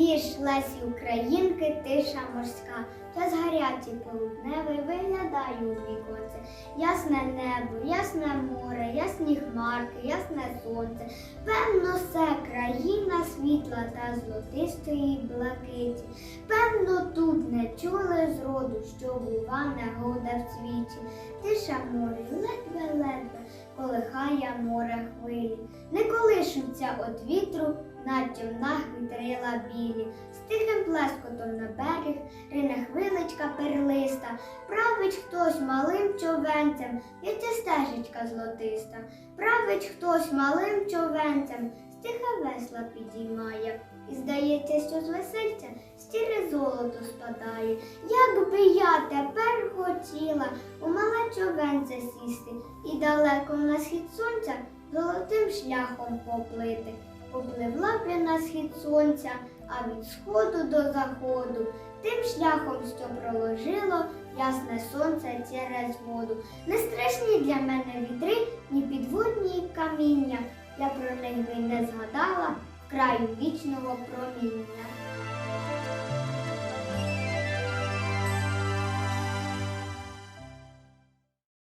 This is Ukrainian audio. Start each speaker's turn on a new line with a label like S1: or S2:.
S1: ж, Лесі Українки, тиша морська, час гарячий полудневий виглядає у віконце. Ясне небо, ясне море, ясні хмарки, ясне сонце. Певно, все країна світла та золотистої блакиті. Певно, тут не чули зроду, що бува негода в світі. Тиша морі, ледве-ледве, колихає море хвилі. Не колишуться от вітру, на човнах вітрила білі. З тихим плескотом на берег рине хвиличка перлиста. Править хтось малим човенцем, в'ється стежечка золотиста. Править хтось малим човенцем, стиха весла підіймає. І здається, що з весельця стіре золото спадає. Як би я тепер хотіла у мале човенце сісти і далеко на схід сонця золотим шляхом поплити. Я на схід сонця, а від сходу до заходу, тим шляхом, що проложило ясне сонце через воду. Не страшні для мене вітри, ні підводні каміння. Я про них би не згадала краю вічного проміння.